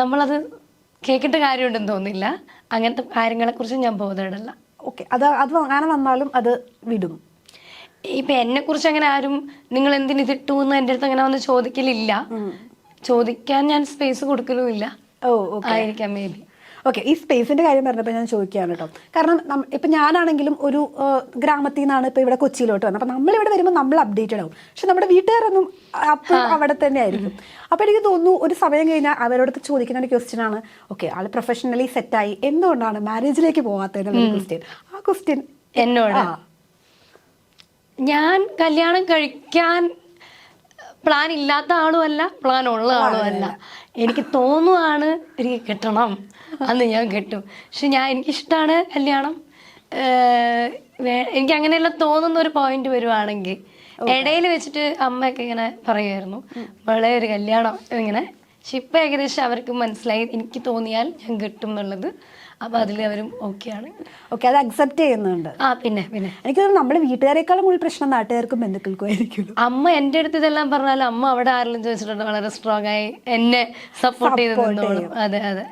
നമ്മളത് കേൾക്കേണ്ട കാര്യമുണ്ടെന്ന് തോന്നില്ല. അങ്ങനത്തെ കാര്യങ്ങളെക്കുറിച്ച് ഞാൻ ബോധമിടല്ല ഓക്കെ. അത് അത് അങ്ങനെ വന്നാലും അത് വിടും. ഇപ്പൊ എന്നെ കുറിച്ച് അങ്ങനെ ആരും നിങ്ങൾ എന്തിനു ഇതിട്ടു എന്ന് എന്റെ അടുത്ത് അങ്ങനെ വന്ന് ചോദിക്കലില്ല. ചോദിക്കാൻ ഞാൻ സ്പേസ് കൊടുക്കലുമില്ല. Oh okay. ആയിരിക്കാം മേ ബി ഓക്കെ ഈ സ്പേസിന്റെ കാര്യം പറഞ്ഞപ്പോൾ ഞാൻ ചോദിക്കുകയാണ് കേട്ടോ കാരണം ഇപ്പൊ ഞാനാണെങ്കിലും ഒരു ഗ്രാമത്തിൽ നിന്നാണ് ഇപ്പൊ ഇവിടെ കൊച്ചിയിലോട്ട് വന്നത്. അപ്പൊ നമ്മൾ ഇവിടെ വരുമ്പോൾ നമ്മൾ അപ്ഡേറ്റഡ് ആവും. പക്ഷെ നമ്മുടെ വീട്ടുകാരൊന്നും അപ്പം അവിടെ തന്നെ ആയിരിക്കും അപ്പൊ എനിക്ക് തോന്നുന്നു ഒരു സമയം കഴിഞ്ഞാൽ അവരോട് ചോദിക്കുന്ന ഒരു ക്വസ്റ്റ്യൻ ആണ് ഓക്കെ ആൾ പ്രൊഫഷണലി സെറ്റായി എന്തുകൊണ്ടാണ് മാരേജിലേക്ക് പോകാത്തതെന്നുള്ള ക്വസ്റ്റ്യൻ ആ ക്വസ്റ്റ്യൻ എന്നോട്? ഞാൻ കല്യാണം കഴിക്കാൻ പ്ലാൻ ഇല്ലാത്ത ആളുമല്ല പ്ലാൻ ഉള്ള ആളുമല്ല. എനിക്ക് തോന്നുവാണ് എനിക്ക് കെട്ടണം. അന്ന് ഞാൻ കെട്ടും. പക്ഷെ ഞാൻ എനിക്കിഷ്ടമാണ് കല്യാണം. എനിക്ക് അങ്ങനെയുള്ള തോന്നുന്ന ഒരു പോയിന്റ് വരുവാണെങ്കിൽ ഇടയിൽ വെച്ചിട്ട് അമ്മയൊക്കെ ഇങ്ങനെ പറയുമായിരുന്നു വളരെ ഒരു കല്യാണം ഇങ്ങനെ. പക്ഷെ ഇപ്പം ഏകദേശം അവർക്ക് മനസ്സിലായി. എനിക്ക് തോന്നിയാൽ ഞാൻ കിട്ടും എന്നുള്ളത്. അപ്പം അതിൽ അവരും ആണ്. ഓക്കെ അത് അക്സെപ്റ്റ് ചെയ്യുന്നുണ്ട്. ആ പിന്നെ പിന്നെ. എനിക്ക് തോന്നുന്നു നമ്മുടെ വീട്ടുകാരെക്കാളും കൂടുതൽ പ്രശ്നം നാട്ടുകാർക്കും ബന്ധുക്കൾക്കും ആയിരിക്കും അമ്മ എന്റെ അടുത്ത് ഇതെല്ലാം പറഞ്ഞാലും അമ്മ അവിടെ ആരെങ്കിലും ചോദിച്ചിട്ടുണ്ട് വളരെ സ്ട്രോങ് ആയി എന്നെ സപ്പോർട്ട് ചെയ്ത് നിന്നോളും. അതെ അതെ.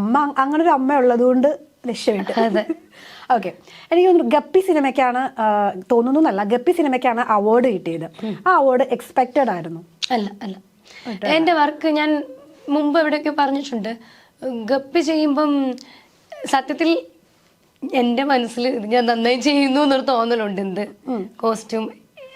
അമ്മ അങ്ങനെ ഒരു അമ്മ ഉള്ളതുകൊണ്ട് രക്ഷപ്പെട്ടു. അതെ. ഓക്കെ എനിക്ക് തോന്നുന്നു ഗപ്പി സിനിമയ്ക്കാണ് തോന്നുന്നു എന്നല്ല ഗപ്പി സിനിമയ്ക്കാണ് അവാർഡ് കിട്ടിയത്. ആ അവാർഡ് എക്സ്പെക്റ്റഡ് ആയിരുന്നു. അല്ല അല്ല. എന്റെ വർക്ക് ഞാൻ മുമ്പ് എവിടെയൊക്കെ പറഞ്ഞിട്ടുണ്ട്. ഗപ്പി ചെയ്യുമ്പം സത്യത്തിൽ എന്റെ മനസ്സിൽ ഇത് ഞാൻ നന്നായി ചെയ്യുന്നു എന്നൊരു തോന്നലുണ്ട് എന്ത്? കോസ്റ്റ്യൂം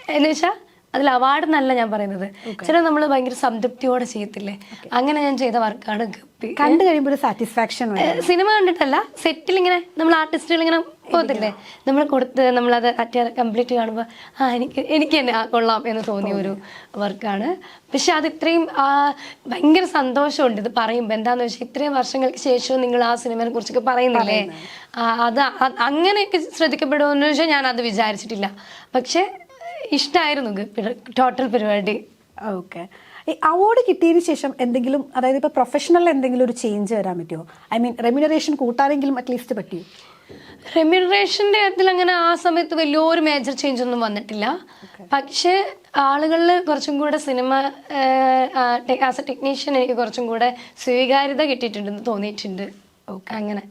എന്ന് വെച്ചാൽ അതിൽ അവാർഡ് എന്നല്ല ഞാൻ പറയുന്നത്. ചില നമ്മൾ ഭയങ്കര സംതൃപ്തിയോടെ ചെയ്യത്തില്ലേ? അങ്ങനെ ഞാൻ ചെയ്ത വർക്കാണ് ഗപ്പി കണ്ടു കഴിയുമ്പോൾ സാറ്റിസ്ഫാക്ഷൻ സിനിമ കണ്ടിട്ടല്ല സെറ്റിൽ ഇങ്ങനെ നമ്മൾ ആർട്ടിസ്റ്റുകൾ ഇങ്ങനെ പോകത്തില്ലേ? നമ്മൾ കൊടുത്ത് നമ്മളത് കംപ്ലീറ്റ് കാണുമ്പോൾ ആ എനിക്ക് എനിക്ക് തന്നെ കൊള്ളാം എന്ന് തോന്നിയ ഒരു വർക്കാണ് പക്ഷെ അത് ഇത്രയും ആ, ഭയങ്കര സന്തോഷമുണ്ട് ഇത് പറയുമ്പോൾ എന്താണെന്ന് വെച്ചാൽ ഇത്രയും വർഷങ്ങൾക്ക് ശേഷവും നിങ്ങൾ ആ സിനിമയെ കുറിച്ചൊക്കെ പറയുന്നില്ലേ? അത് അങ്ങനെയൊക്കെ ശ്രദ്ധിക്കപ്പെടുമെന്ന് വെച്ചാൽ ഞാൻ അത് വിചാരിച്ചിട്ടില്ല. പക്ഷെ ഇഷ്ടമായിരുന്നു ടോട്ടൽ പരിപാടി. ഓക്കെ. ഈ അവാർഡ് കിട്ടിയതിന് ശേഷം എന്തെങ്കിലും അതായത് ഇപ്പോൾ പ്രൊഫഷണൽ എന്തെങ്കിലും ഒരു ചേഞ്ച് വരാൻ പറ്റുമോ ഐ മീൻ റെമ്യൂണറേഷൻ കൂട്ടാനെങ്കിലും അറ്റ്ലീസ്റ്റ് പറ്റിയോ? റെമ്യൂണറേഷന്റെ കാര്യത്തിൽ അങ്ങനെ ആ സമയത്ത് വലിയൊരു മേജർ ചേഞ്ച് ഒന്നും വന്നിട്ടില്ല. പക്ഷേ ആളുകളിൽ കുറച്ചും കൂടെ സിനിമ ആസ് എ ടെക്നീഷ്യൻ എനിക്ക് കുറച്ചും കൂടെ സ്വീകാര്യത കിട്ടിയിട്ടുണ്ടെന്ന് തോന്നിയിട്ടുണ്ട്. ഓക്കെ അങ്ങനെ.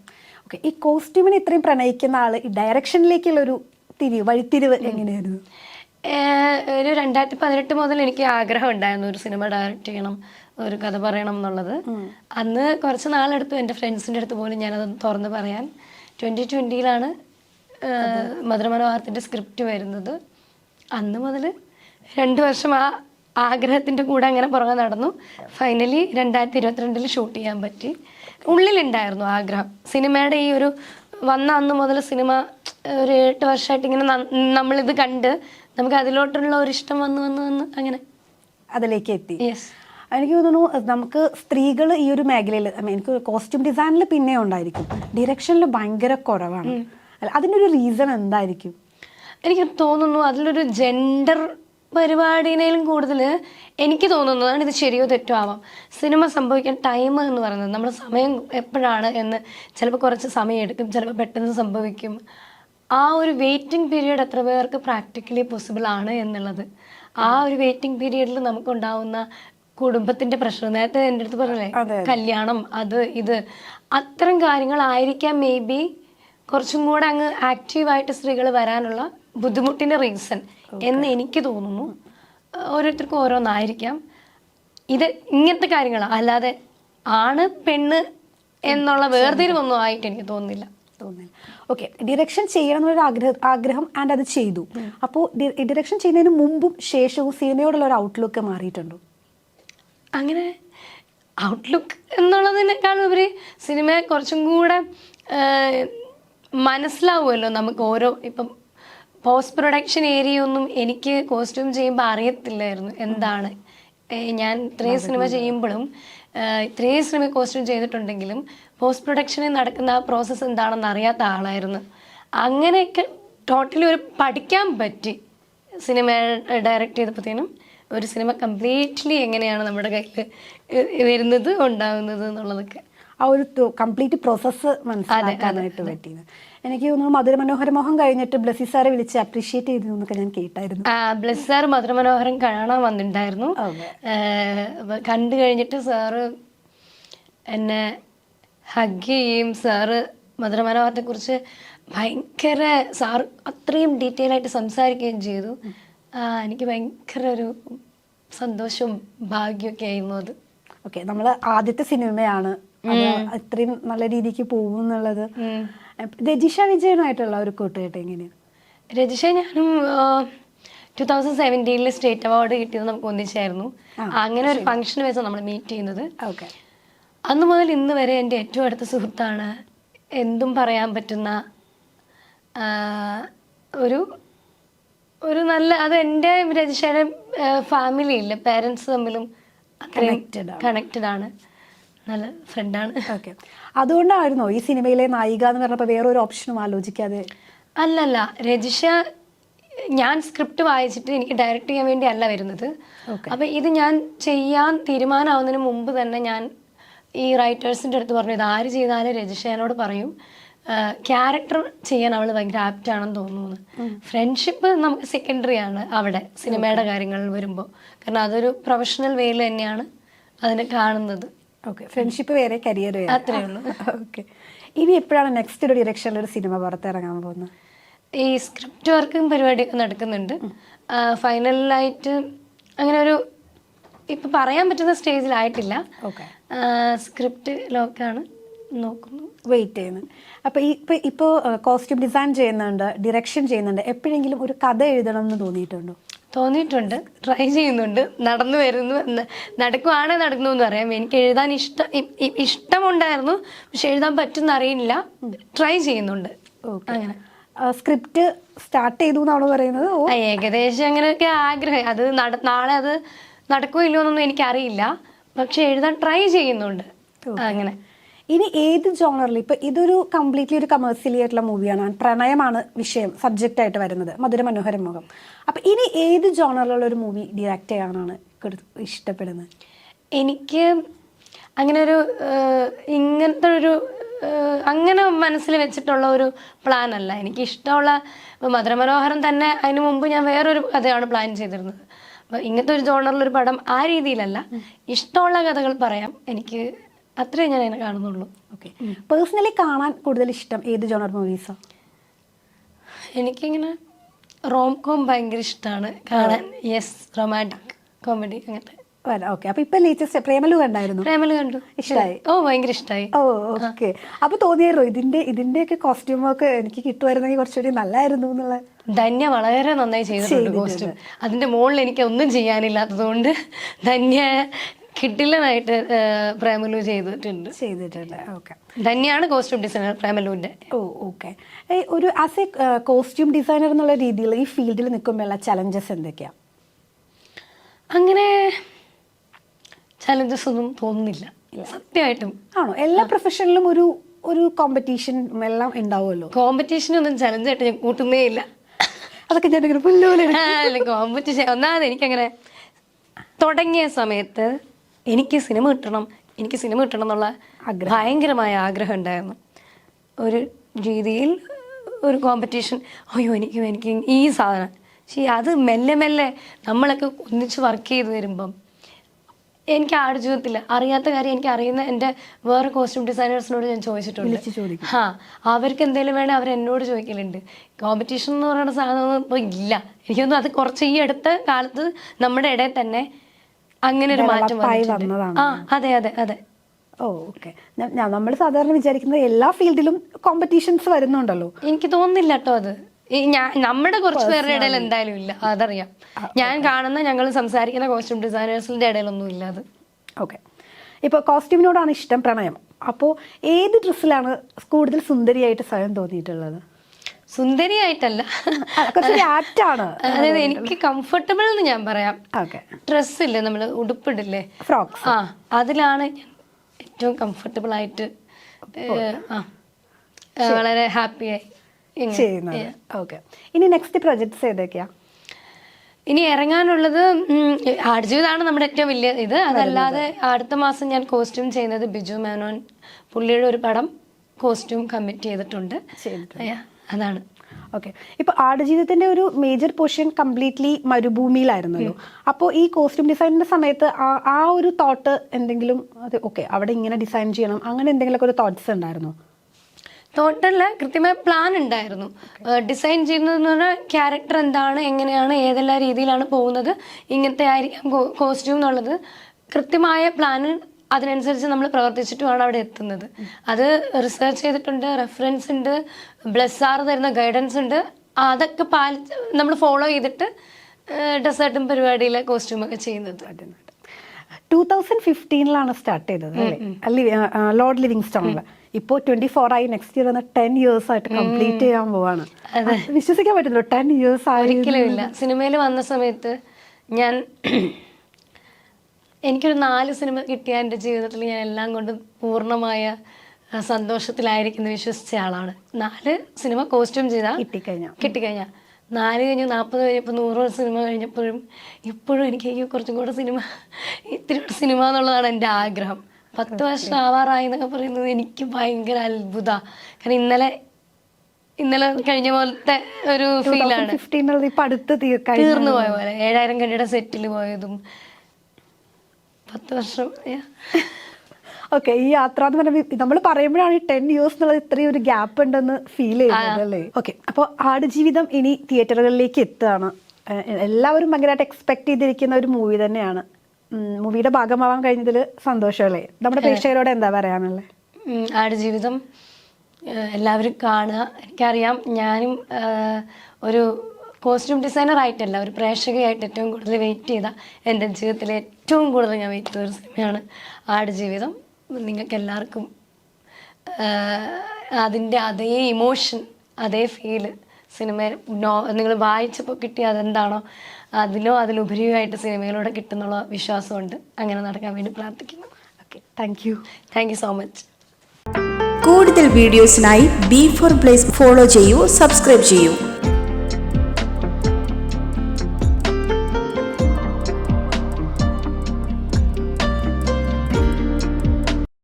ഓക്കെ ഈ കോസ്റ്റ്യൂമിനെ ഇത്രയും പ്രണയിക്കുന്ന ആൾ ഈ ഡയറക്ഷനിലേക്കുള്ളൊരു തിരിവ് വഴിത്തിരിവ് എങ്ങനെയായിരുന്നു? ഒരു രണ്ടായിരത്തി പതിനെട്ട് മുതൽ എനിക്ക് ആഗ്രഹം ഉണ്ടായിരുന്നു ഒരു സിനിമ ഡയറക്റ്റ് ചെയ്യണം ഒരു കഥ പറയണം എന്നുള്ളത്. അന്ന് കുറച്ച് നാളെടുത്തു എന്റെ ഫ്രണ്ട്സിന്റെ അടുത്ത് പോലും ഞാനത് തുറന്ന് പറയാൻ. ട്വന്റി ട്വന്റിയിലാണ് മധുരമനോഹാരത്തിന്റെ സ്ക്രിപ്റ്റ് വരുന്നത്. അന്ന് മുതൽ രണ്ട് വർഷം ആ ആഗ്രഹത്തിന്റെ കൂടെ അങ്ങനെ പുറകെ നടന്നു. ഫൈനലി രണ്ടായിരത്തി ഇരുപത്തിരണ്ടിൽ ഷൂട്ട് ചെയ്യാൻ പറ്റി. ഉള്ളിലുണ്ടായിരുന്നു ആഗ്രഹം. സിനിമയുടെ ഈ ഒരു വന്ന അന്ന് മുതൽ സിനിമ ഒരു എട്ട് വർഷമായിട്ട് ഇങ്ങനെ നമ്മളിത് കണ്ട് നമുക്ക് അതിലോട്ടുള്ള ഒരു ഇഷ്ടം വന്ന് വന്ന് വന്ന് അങ്ങനെ. അതിലേക്ക് എത്തി എനിക്ക് തോന്നുന്നു നമുക്ക് സ്ത്രീകൾ ഈ ഒരു മേഖലയിൽ എനിക്ക് കോസ്റ്റ്യൂം ഡിസൈനിൽ പിന്നെ ഉണ്ടായിരിക്കും. ഡിറക്ഷനിൽ ഭയങ്കര കുറവാണ്. അതിനൊരു റീസൺ എന്തായിരിക്കും? എനിക്ക് തോന്നുന്നു അതിലൊരു ജെൻഡർ പരിപാടിയിലും കൂടുതൽ എനിക്ക് തോന്നുന്നതാണ് ഇത് ശരിയോ തെറ്റോ ആവാം. സിനിമ സംഭവിക്കാൻ ടൈം എന്ന് പറയുന്നത് നമ്മുടെ സമയം എപ്പോഴാണ് എന്ന് ചിലപ്പോൾ കുറച്ച് സമയം എടുക്കും ചിലപ്പോൾ പെട്ടെന്ന് സംഭവിക്കും. ആ ഒരു വെയിറ്റിംഗ് പീരീഡ് എത്ര പേർക്ക് പ്രാക്ടിക്കലി പോസിബിൾ ആണ് എന്നുള്ളത്. ആ ഒരു വെയിറ്റിംഗ് പീരീഡിൽ നമുക്കുണ്ടാവുന്ന കുടുംബത്തിന്റെ പ്രശ്നം. നേരത്തെ എന്റെ അടുത്ത് പറഞ്ഞില്ലേ? കല്യാണം അത് ഇത്. അത്തരം കാര്യങ്ങളായിരിക്കാം മേ ബി കുറച്ചും കൂടെ അങ്ങ് ആക്റ്റീവായിട്ട് സ്ത്രീകൾ വരാനുള്ള ബുദ്ധിമുട്ടിന്റെ റീസൺ എന്ന് എനിക്ക് തോന്നുന്നു. ഓരോരുത്തർക്കും ഓരോന്നായിരിക്കാം. ഇത് ഇങ്ങനത്തെ കാര്യങ്ങളാണ് അല്ലാതെ ആണ് പെണ്ണ് എന്നുള്ള വേർതിരിവൊന്നും ആയിട്ട് എനിക്ക് തോന്നുന്നില്ല. തോന്നുന്നില്ല. ഓക്കെ ഡിറക്ഷൻ ചെയ്യണം എന്നൊരു ആഗ്രഹം ആഗ്രഹം ആൻഡ് അത് ചെയ്തു. അപ്പോൾ ഡിറക്ഷൻ ചെയ്യുന്നതിന് മുമ്പും ശേഷവും സിനിമയോടുള്ള ഒരു ഔട്ട്ലുക്ക് മാറിയിട്ടുണ്ടോ? അങ്ങനെ ഔട്ട്ലുക്ക് എന്നുള്ളതിനേക്കാൾ ഉപരി സിനിമയെ കുറച്ചും കൂടെ മനസ്സിലാവുമല്ലോ നമുക്ക് ഓരോ ഇപ്പം പോസ്റ്റ് പ്രൊഡക്ഷൻ ഏരിയ ഒന്നും എനിക്ക് കോസ്റ്റ്യൂം ചെയ്യുമ്പോൾ അറിയത്തില്ലായിരുന്നു എന്താണ്. ഞാൻ ഇത്രയും സിനിമ ചെയ്യുമ്പോഴും ഇത്രയും ശ്രമി കോസ്റ്റ്യൂം ചെയ്തിട്ടുണ്ടെങ്കിലും പോസ്റ്റ് പ്രൊഡക്ഷനിൽ നടക്കുന്ന ആ പ്രോസസ്സ് എന്താണെന്ന് അറിയാത്ത ആളായിരുന്നു. അങ്ങനെയൊക്കെ ടോട്ടലി ഒരു പഠിക്കാൻ പറ്റി സിനിമ ഡയറക്റ്റ് ചെയ്തപ്പോഴത്തേനും ഒരു സിനിമ കംപ്ലീറ്റ്ലി എങ്ങനെയാണ് നമ്മുടെ കയ്യിൽ വരുന്നത് ഉണ്ടാകുന്നത് എന്നുള്ളതൊക്കെ. ആ ഒരു കംപ്ലീറ്റ് പ്രോസസ്സ് മനസ്സിലാക്കാനായിട്ട് പറ്റിയത്. എനിക്ക് തോന്നുന്നു മധുര മനോഹര മോഹൻ കഴിഞ്ഞിട്ട് ബ്ലസി സാറെ വിളിച്ച് അപ്രീഷിയേറ്റ് ചെയ്തു എന്നൊക്കെ ഞാൻ കേട്ടായിരുന്നു. ബ്ലസ്സി ബ്ലസ് സാർ മധുരമനോഹരൻ കാണാൻ വന്നിട്ടുണ്ടായിരുന്നു. കണ്ടു കഴിഞ്ഞിട്ട് സാറ് എന്നെ ഹഗ് ചെയ്യും. സാറ് മധുരമനോഹരത്തെ കുറിച്ച് ഭയങ്കര സാർ അത്രയും ഡീറ്റെയിൽ ആയിട്ട് സംസാരിക്കുകയും ചെയ്തു. എനിക്ക് ഭയങ്കര ഒരു സന്തോഷവും ഭാഗ്യമൊക്കെ ആയിരുന്നു അത്. ഓക്കെ നമ്മൾ ആദ്യത്തെ സിനിമയാണ്. അത് അത്രയും നല്ല രീതിക്ക് പോകും എന്നുള്ളത്. ഉം. രജിഷ വിജയനുമായിട്ടുള്ള ഒരു കൂട്ടുകെട്ട് എങ്ങനെയാണ് രജിഷ ഞാനും ടു തൗസൻഡ് സെവന്റീനിൽ സ്റ്റേറ്റ് അവാർഡ് കിട്ടിയത് നമുക്ക് ഒന്നിച്ചായിരുന്നു. അങ്ങനെ ഒരു ഫംഗ്ഷൻ വെച്ചാൽ നമ്മൾ മീറ്റ് ചെയ്യുന്നത്. ഓക്കെ. അന്ന് മുതൽ ഇന്ന് വരെ എന്റെ ഏറ്റവും അടുത്ത സുഹൃത്താണ്. എന്തും പറയാൻ പറ്റുന്ന ഒരു ഒരു നല്ല അത് എന്റെ രജിഷയുടെ ഫാമിലിയില്ല പേരൻസ് തമ്മിലും അത്രയും. കണക്റ്റഡ് ആണ്. നല്ല ഫ്രണ്ടാണ് ഓക്കെ അതുകൊണ്ടായിരുന്നോ ഈ സിനിമയിലെ നായിക എന്ന് പറഞ്ഞപ്പോൾ വേറൊരു ഓപ്ഷനും ആലോചിക്കാതെ? അല്ലല്ല രജിഷ ഞാൻ സ്ക്രിപ്റ്റ് വായിച്ചിട്ട് എനിക്ക് ഡയറക്റ്റ് ചെയ്യാൻ വേണ്ടി അല്ല വരുന്നത് അപ്പം ഇത് ഞാൻ ചെയ്യാൻ തീരുമാനമാവുന്നതിന് മുമ്പ് തന്നെ ഞാൻ ഈ റൈറ്റേഴ്സിന്റെ അടുത്ത് പറഞ്ഞു ഇത് ആര് ചെയ്താലും രജിഷ എന്നോട് പറയും ക്യാരക്ടർ ചെയ്യാൻ അവൾ ഭയങ്കര ആപ്റ്റ് ആണെന്ന് തോന്നുന്നു. ഫ്രണ്ട്ഷിപ്പ് നമുക്ക് സെക്കൻഡറി ആണ് അവിടെ സിനിമയുടെ കാര്യങ്ങളിൽ വരുമ്പോൾ കാരണം അതൊരു പ്രൊഫഷണൽ വേയിൽ തന്നെയാണ് അതിനെ കാണുന്നത്. ഓക്കെ ഫ്രണ്ട്ഷിപ്പ് വേറെ കരിയർ വേറെ. അത്രേ ഉള്ളൂ. ഓക്കെ ഇനി എപ്പോഴാണ് നെക്സ്റ്റ് ഒരു ഡിറക്ഷനിൽ ഒരു സിനിമ പുറത്തിറങ്ങാൻ പോകുന്നത്? ഈ സ്ക്രിപ്റ്റ് വർക്കും പരിപാടിയൊക്കെ നടക്കുന്നുണ്ട്. ഫൈനലായിട്ട് അങ്ങനെ ഒരു ഇപ്പൊ പറയാൻ പറ്റുന്ന സ്റ്റേജിലായിട്ടില്ല ഓക്കെ സ്ക്രിപ്റ്റ് ലോക്കാണ് നോക്കുന്നു വെയിറ്റ് ചെയ്യുന്നത് അപ്പോൾ ഈ ഇപ്പോൾ ഇപ്പോൾ കോസ്റ്റ്യൂം ഡിസൈൻ ചെയ്യുന്നുണ്ട് ഡിറക്ഷൻ ചെയ്യുന്നുണ്ട്. എപ്പോഴെങ്കിലും ഒരു കഥ എഴുതണം എന്ന് തോന്നിയിട്ടുണ്ടോ? തോന്നിയിട്ടുണ്ട്. ട്രൈ ചെയ്യുന്നുണ്ട്. നടന്നു വരുന്നു എന്ന്. നടക്കുവാണേ നടക്കുന്നു എന്ന് പറയാം. എനിക്ക് എഴുതാൻ ഇഷ്ടം ഇഷ്ടമുണ്ടായിരുന്നു. പക്ഷെ എഴുതാൻ പറ്റുന്ന അറിയില്ല. ട്രൈ ചെയ്യുന്നുണ്ട്. അങ്ങനെ. സ്ക്രിപ്റ്റ് സ്റ്റാർട്ട് ചെയ്തു എന്നാണോ പറയുന്നത്? ഏകദേശം അങ്ങനെയൊക്കെ ആഗ്രഹം. അത് നാളെ അത് നടക്കുമോ ഇല്ലയോ എന്നൊന്നും എനിക്കറിയില്ല. പക്ഷെ എഴുതാൻ ട്രൈ ചെയ്യുന്നുണ്ട്. അങ്ങനെ. ഇനി ഏത് ജോണറിൽ? ഇപ്പൊ ഇതൊരു കംപ്ലീറ്റ്ലി ഒരു കമേഴ്സ്യലി ആയിട്ടുള്ള മൂവിയാണ് പ്രണയമാണ് വിഷയം സബ്ജക്റ്റ് ആയിട്ട് വരുന്നത്. മധുര മനോഹര മുഖം. അപ്പൊ ഇനി ഏത് ജോണറിലുള്ള ഒരു മൂവി ഡിറക്റ്റ് ചെയ്യാനാണ് ഇഷ്ടപ്പെടുന്നത്? എനിക്ക് അങ്ങനെ ഒരു ഇങ്ങനത്തെ ഒരു അങ്ങനെ മനസ്സിൽ വെച്ചിട്ടുള്ള ഒരു പ്ലാൻ അല്ല. എനിക്ക് ഇഷ്ടമുള്ള മധുര മധുരമനോഹരം തന്നെ അതിനു മുമ്പ് ഞാൻ വേറൊരു കഥയാണ് പ്ലാൻ ചെയ്തിരുന്നത്. അപ്പൊ ഇങ്ങനത്തെ ഒരു ജോണറിലൊരു പടം ആ രീതിയിലല്ല. ഇഷ്ടമുള്ള കഥകൾ പറയാം. എനിക്ക് അത്രേ ഞാൻ അതിനെ കാണുന്നുള്ളൂ. ഓക്കെ. പേഴ്സണലി കാണാൻ കൂടുതൽ ഇഷ്ടം ഏത് ജോണർ മൂവീസാ എനിക്കിങ്ങനെ റോം കോം ഭയങ്കര ഇഷ്ടമാണ് കാണാൻ യെസ് റൊമാന്റിക് കോമഡി അങ്ങനത്തെ. ഓക്കെ. അപ്പൊ ഇപ്പൊ ലേറ്റസ്റ്റ് പ്രേമലു കണ്ടായിരുന്നു? പ്രേമലു കണ്ടു. ഇഷ്ടായി? ഓ ഭയങ്കര ഇഷ്ടമായി ഓ ഓക്കെ. അപ്പൊ തോന്നിയായിരുന്നു ഇതിന്റെ ഇതിന്റെയൊക്കെ കോസ്റ്റ്യൂം ഒക്കെ എനിക്ക് കിട്ടുമായിരുന്നെങ്കിൽ കുറച്ചുകൂടി നല്ലായിരുന്നു എന്നുള്ള. ധന്യ വളരെ നന്നായി ചെയ്തിട്ടുണ്ട് ചെയ്തിട്ടുണ്ട്. കോസ്റ്റ്യൂം അതിന്റെ മുകളിൽ എനിക്ക് ഒന്നും ചെയ്യാനില്ലാത്തതുകൊണ്ട് ധന്യ കിട്ടില്ലനായിട്ട് പ്രേമലു ചെയ്തിട്ടുണ്ട്. ചെയ്തിട്ടുണ്ട്. ഓക്കെ. തന്നെയാണ് കോസ്റ്റ്യൂം ഡിസൈനർ പ്രേമലുവിന്റെ. Oh okay. ഒരു ആസ് എ കോസ്റ്റ്യൂം ഡിസൈനർ എന്നുള്ള രീതിയിൽ ഈ ഫീൽഡിൽ നിൽക്കുമ്പോഴുള്ള ചലഞ്ചസ് എന്തൊക്കെയാ? അങ്ങനെ ചലഞ്ചസ് ഒന്നും തോന്നുന്നില്ല. സത്യമായിട്ടും. ആണോ? എല്ലാ പ്രൊഫഷനിലും ഒരു ഒരു കോമ്പറ്റീഷൻ എല്ലാം ഉണ്ടാവുമല്ലോ? കോമ്പറ്റീഷനൊന്നും ചലഞ്ചായിട്ട് ഞാൻ കൂട്ടുന്നേ ഇല്ല. അതൊക്കെ അല്ല കോമ്പറ്റീഷൻ ഒന്നാമത് എനിക്കങ്ങനെ തുടങ്ങിയ സമയത്ത് എനിക്ക് സിനിമ കിട്ടണം എനിക്ക് സിനിമ കിട്ടണം എന്നുള്ള ഭയങ്കരമായ ആഗ്രഹം ഉണ്ടായിരുന്നു. ഒരു രീതിയിൽ ഒരു കോമ്പറ്റീഷൻ അയ്യോ എനിക്ക് എനിക്ക് ഈ സാധനം. പക്ഷേ അത് മെല്ലെ മെല്ലെ നമ്മളൊക്കെ ഒന്നിച്ച് വർക്ക് ചെയ്ത് വരുമ്പം എനിക്ക് ആട് ജീവിതത്തില്ല അറിയാത്ത കാര്യം എനിക്ക് അറിയുന്ന എന്റെ വേറെ കോസ്റ്റ്യൂം ഡിസൈനേഴ്സിനോട് ഞാൻ ചോദിച്ചിട്ടുണ്ട്. ഹാ അവർക്ക് എന്തെങ്കിലും വേണേൽ അവർ എന്നോട് ചോദിക്കലുണ്ട്. കോമ്പറ്റീഷൻ എന്ന് പറയുന്ന സാധനം ഇപ്പോൾ ഇല്ല. എനിക്കൊന്നും അത് കുറച്ച് ഈ അടുത്ത കാലത്ത് നമ്മുടെ ഇടയിൽ തന്നെ അങ്ങനെ ഒരു മാറ്റം വന്നതാണ്. ആ അതെ അതെ അതെ. Oh okay. നമ്മൾ സാധാരണ വിചാരിക്കുന്നത് എല്ലാ ഫീൽഡിലും കോമ്പറ്റീഷൻസ് വരുന്നുണ്ടല്ലോ. എനിക്ക് തോന്നുന്നില്ല കേട്ടോ അത്. ഞാൻ നമ്മുടെ കുറച്ച് പേരുടെ ഇടയിൽ എന്തായാലും ഇല്ല. അതറിയാം. ഞാൻ കാണുന്ന ഞങ്ങൾ സംസാരിക്കുന്ന കോസ്റ്റ്യൂം ഡിസൈനേഴ്സിന്റെ ഇടയിലൊന്നും ഇല്ല അത്. ഓക്കെ. ഇപ്പോൾ കോസ്റ്റ്യൂമിനോടാണ് ഇഷ്ടം പ്രണയം. അപ്പോൾ ഏത് ഡ്രസ്സിലാണ് കൂടുതൽ സുന്ദരിയായിട്ട് സ്വയം തോന്നിയിട്ടുള്ളത്? സുന്ദരിയായിട്ടല്ല. അതായത് എനിക്ക് കംഫർട്ടബിൾ എന്ന് ഞാൻ പറയാം. ഡ്രസ് ഇല്ലേ നമ്മൾ ഉടുപ്പിടില്ലേ? ഫ്രോക്സ് ആ അതിലാണ് ഏറ്റവും കംഫർട്ടബിൾ ആയിട്ട് ആ വളരെ ഹാപ്പിയായി. ചെയ്യുന്നത്. ഓക്കെ. ഇനി നെക്സ്റ്റ് പ്രൊജക്ട്സ് ഏതൊക്കെയാ? ഇനി ഇറങ്ങാനുള്ളത് ആടുജീവിതാണ് നമ്മുടെ ഏറ്റവും വലിയ ഇത്. അതല്ലാതെ അടുത്ത മാസം ഞാൻ കോസ്റ്റ്യൂം ചെയ്യുന്നത് ബിജു മേനോൻ പുള്ളിയുടെ ഒരു പടം കോസ്റ്റ്യൂം കമ്മിറ്റ് ചെയ്തിട്ടുണ്ട്. അതാണ്. ഓക്കെ ഇപ്പൊ ആടുജീവിതത്തിന്റെ ഒരു മേജർ പോർഷൻ കംപ്ലീറ്റ്ലി മരുഭൂമിയിലായിരുന്നല്ലോ. അപ്പോ ഈ കോസ്റ്റ്യൂം ഡിസൈനിന്റെ സമയത്ത് ആ- ആ ഒരു തോട്ട് എന്തെങ്കിലും അത് ഓക്കെ അവിടെ ഇങ്ങനെ ഡിസൈൻ ചെയ്യണം അങ്ങനെ എന്തെങ്കിലുമൊക്കെ ഒരു തോട്ട്സ് ഉണ്ടായിരുന്നു? തോട്ടല്ല കൃത്യമായ പ്ലാൻ ഉണ്ടായിരുന്നു. ഡിസൈൻ ചെയ്യുന്നതെന്ന് പറഞ്ഞാൽ ക്യാരക്ടർ എന്താണ് എങ്ങനെയാണ് ഏതെല്ലാം രീതിയിലാണ് പോകുന്നത് ഇങ്ങനത്തെ ആയിരിക്കും കോസ്റ്റ്യൂം എന്നുള്ളത്. കൃത്യമായ പ്ലാന് അതിനനുസരിച്ച് നമ്മൾ പ്രവർത്തിച്ചിട്ടുമാണ് അവിടെ എത്തുന്നത്. അത് റിസർച്ച് ചെയ്തിട്ടുണ്ട് റെഫറൻസ് ഉണ്ട് ബ്ലസ്സാർ തരുന്ന ഗൈഡൻസ് ഉണ്ട്. അതൊക്കെ പാലിച്ച് നമ്മൾ ഫോളോ ചെയ്തിട്ട് ഡെസേർട്ടും പരിപാടിയിലെ കോസ്റ്റ്യൂമൊക്കെ ചെയ്യുന്നത്. ടൂ തൗസൻഡ് ഫിഫ്റ്റീനിലാണ് സ്റ്റാർട്ട് ചെയ്തത് അല്ലേ? ലോർഡ് ലിവിങ് സ്റ്റോണിൽ ഇപ്പോൾ ട്വന്റി ഫോർ ആയി നെക്സ്റ്റ് ഇയർ വന്ന ടെൻ ഇയേഴ്സ് ആയിട്ട് കംപ്ലീറ്റ് ചെയ്യാൻ പോവാണ്. വിശ്വസിക്കാൻ പറ്റുന്നില്ല ടെൻ ഇയേഴ്സ് ആയി ഒരിക്കലും ഇല്ല. സിനിമയിൽ വന്ന സമയത്ത് ഞാൻ എനിക്കൊരു നാല് സിനിമ കിട്ടിയ എന്റെ ജീവിതത്തിൽ ഞാൻ എല്ലാം കൊണ്ടും പൂർണമായ സന്തോഷത്തിലായിരിക്കുന്ന വിശ്വസിച്ച ആളാണ്. നാല് സിനിമ കോസ്റ്റ്യൂം ചെയ്താൽ കിട്ടിക്കഴിഞ്ഞാൽ കിട്ടിക്കഴിഞ്ഞാൽ നാല് കഴിഞ്ഞ് നാൽപ്പത് കഴിഞ്ഞപ്പോൾ നൂറ് സിനിമ കഴിഞ്ഞപ്പോഴും ഇപ്പോഴും എനിക്ക് കുറച്ചും കൂടെ സിനിമ ഇത്തിരി സിനിമ എന്നുള്ളതാണ് എന്റെ ആഗ്രഹം. പത്ത് വർഷം ആവാറായി എന്നൊക്കെ പറയുന്നത് എനിക്ക് ഭയങ്കര അത്ഭുത. കാരണം ഇന്നലെ ഇന്നലെ കഴിഞ്ഞ പോലത്തെ ഒരു ഫീലാണ് തീർന്നു പോയ പോലെ. ഏഴായിരം കണ്ടിയുടെ സെറ്റിൽ പോയതും പത്ത് വർഷം ഓക്കെ ഈ യാത്ര എന്ന് പറയുമ്പോൾ നമ്മൾ പറയുമ്പോഴാണ് ഈ ടെൻ ഇയേഴ്സ് എന്നുള്ളത് ഇത്രയും ഒരു ഗ്യാപ്പ് ഉണ്ടെന്ന് ഫീൽ ചെയ്യുന്നത് അല്ലേ? ഓക്കെ അപ്പോൾ ആടുജീവിതം ഇനി തിയേറ്ററുകളിലേക്ക് എത്തുകയാണ്. എല്ലാവരും ഭയങ്കരമായിട്ട് എക്സ്പെക്ട് ചെയ്തിരിക്കുന്ന ഒരു മൂവി തന്നെയാണ്. മൂവിയുടെ ഭാഗമാവാൻ കഴിഞ്ഞതിൽ സന്തോഷമല്ലേ നമ്മുടെ പ്രേക്ഷകരോട് എന്താ പറയാനുള്ളത് ആടുജീവിതം എല്ലാവരും കാണുക. എനിക്കറിയാം ഞാനും ഒരു കോസ്റ്റ്യൂം ഡിസൈനർ ആയിട്ടല്ല ഒരു പ്രേക്ഷകയായിട്ട് ഏറ്റവും കൂടുതൽ വെയിറ്റ് ചെയ്ത എന്റെ ജീവിതത്തിലെ ഏറ്റവും കൂടുതൽ ഞാൻ വെയിറ്റ് ചെയ്ത ഒരു സിനിമയാണ് ആടുജീവിതം നിങ്ങൾക്ക് എല്ലാവർക്കും അതിന്റെ അതേ ഇമോഷൻ അതേ ഫീൽ സിനിമ നോ നിങ്ങൾ വായിച്ചപ്പോൾ കിട്ടിയ അതെന്താണോ അതിലോ അതിലുപരിയായിട്ട് സിനിമയിലൂടെ കിട്ടുന്നുള്ള വിശ്വാസമുണ്ട്. അങ്ങനെ നടക്കാൻ വേണ്ടി പ്രാർത്ഥിക്കുന്നു. Okay thank you thank you so much കൂടുതൽ വീഡിയോസിനായി ബി ഫോർ പ്ലേസ് ഫോളോ ചെയ്യൂ സബ്സ്ക്രൈബ് ചെയ്യൂ.